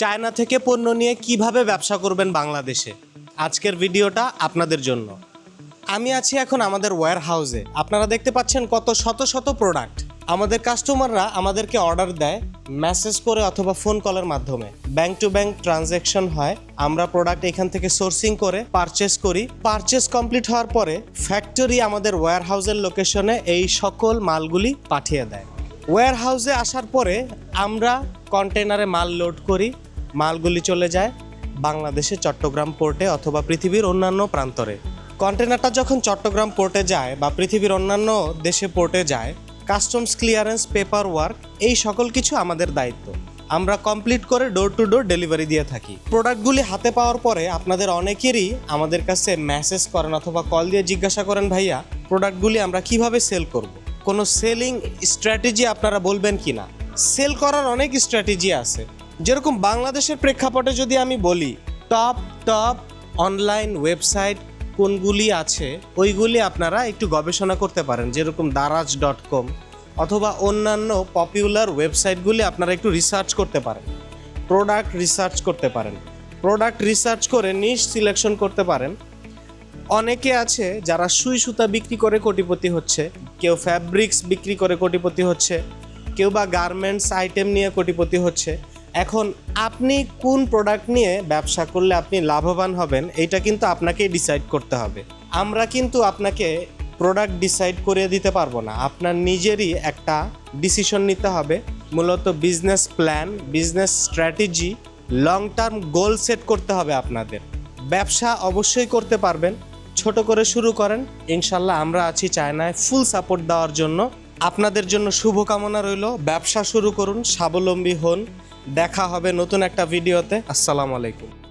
China থেকে পণ্য নিয়ে কীভাবে ব্যবসা করবেন বাংলাদেশে? আজকের ভিডিওটা আপনাদের জন্য। আমি আছি এখন আমাদের ওয়্যার হাউসে আপনারা দেখতে পাচ্ছেন কত শত শত প্রোডাক্ট আমাদের কাস্টমাররা আমাদেরকে অর্ডার দেয় মেসেজ করে অথবা ফোন কলের মাধ্যমে। ব্যাংক টু ব্যাংক ট্রানজ্যাকশন হয়, আমরা প্রোডাক্ট এখান থেকে সোর্সিং করে পারচেস করি। পারচেস কমপ্লিট হওয়ার পরে ফ্যাক্টরি আমাদের ওয়্যার হাউসের লোকেশনে এই সকল মালগুলি পাঠিয়ে দেয়। ওয়্যার হাউসে আসার পরে আমরা কন্টেনারে মাল লোড করি, মালগুলি চলে যায় বাংলাদেশে চট্টগ্রাম পোর্টে অথবা পৃথিবীর অন্যান্য প্রান্তরে। কন্টেনারটা যখন চট্টগ্রাম পোর্টে যায় বা পৃথিবীর অন্যান্য দেশে পোর্টে যায় কাস্টমস ক্লিয়ারেন্স পেপার ওয়ার্ক এই সকল কিছু আমাদের দায়িত্ব। আমরা কমপ্লিট করে ডোর টু ডোর ডেলিভারি দিয়ে থাকি। প্রোডাক্টগুলি হাতে পাওয়ার পরে আপনাদের অনেকেরই আমাদের কাছে মেসেজ করেন অথবা কল দিয়ে জিজ্ঞাসা করেন, ভাইয়া প্রোডাক্টগুলি আমরা কীভাবে সেল করব। কোনো সেলিং স্ট্র্যাটেজি আপনারা বলবেন কি না সেল করার অনেক স্ট্র্যাটেজি আছে। যেরকম বাংলাদেশের প্রেক্ষাপটে যদি আমি বলি, টপ টপ অনলাইন ওয়েবসাইট কোনগুলি আছে, ওইগুলি আপনারা একটু গবেষণা করতে পারেন। যেরকম দারাজ ডট কম অথবা অন্যান্য পপুলার ওয়েবসাইটগুলি আপনারা একটু রিসার্চ করতে পারেন। প্রোডাক্ট রিসার্চ করতে পারেন। প্রোডাক্ট রিসার্চ করে নিশ সিলেকশন করতে পারেন। অনেকে আছে যারা সুই সুতা বিক্রি করে কোটিপতি হচ্ছে, কেউ ফ্যাব্রিক্স বিক্রি করে কোটিপতি হচ্ছে কেউ বা গার্মেন্টস আইটেম নিয়ে কোটিপতি হচ্ছে। এখন আপনি কোন প্রোডাক্ট নিয়ে ব্যবসা করলে আপনি লাভবান হবেন এটা কিন্তু আপনাকেই ডিসাইড করতে হবে। আমরা কিন্তু আপনাকে প্রোডাক্ট ডিসাইড করে দিতে পারব না। আপনার নিজেরই একটা ডিসিশন নিতে হবে। মূলত business plan business strategy long term goal set করতে হবে আপনাদের। ব্যবসা অবশ্যই করতে পারবেন। ছোট করে শুরু করেন। ইনশাল্লাহ আমরা আছি চায়নায় ফুল সাপোর্ট দেওয়ার জন্য। আপনাদের জন্য শুভকামনা রইল। ব্যবসা শুরু করুন, স্বাবলম্বী হন। দেখা হবে নতুন একটা ভিডিওতে। আসসালামু আলাইকুম।